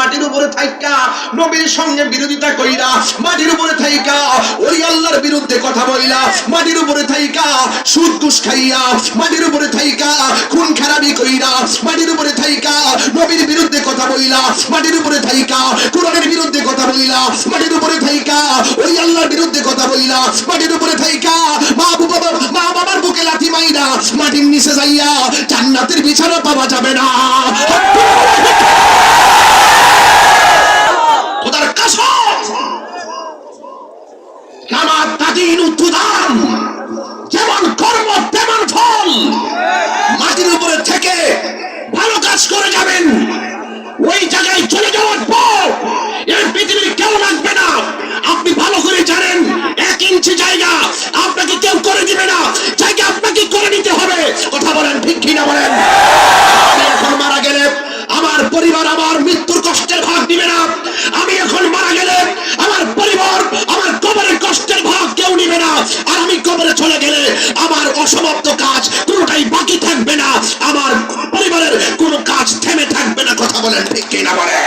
মাটির উপরে থাইকা উপরে থাইকা বিরুদ্ধে কথা মাটির উপরে থাইকা, সুদ খাইয়া, মাটির উপরে থাইকা, খুন খারাপি কইরা, মাটির উপরে থাইকা, নবীর বিরুদ্ধে কথা বইলা, মাটির উপরে থাইকা বিরুদ্ধে কথা বইলা, মাটির উপরে থাইকা ওই আল্লাহর বিরুদ্ধে কথা বইলা, মাটির উপরে থাইকা। মাটির নিচে যাইয়া বিছানা পাওয়া যাবে না। যেমন কর্ম, তেমন ফল। মাটির উপরে থেকে ভালো কাজ করে যাবেন। ওই জায়গায় চলে যাওয়ার পর এই পৃথিবীর কেউ লাগবে গেলে আমার অসমাপ্ত কাজ কোনোটাই বাকি থাকবে না। আমার পরিবারের কোনো কাজ থেমে থাকবে না, কথা বলেন ঠিক কিনা বলেন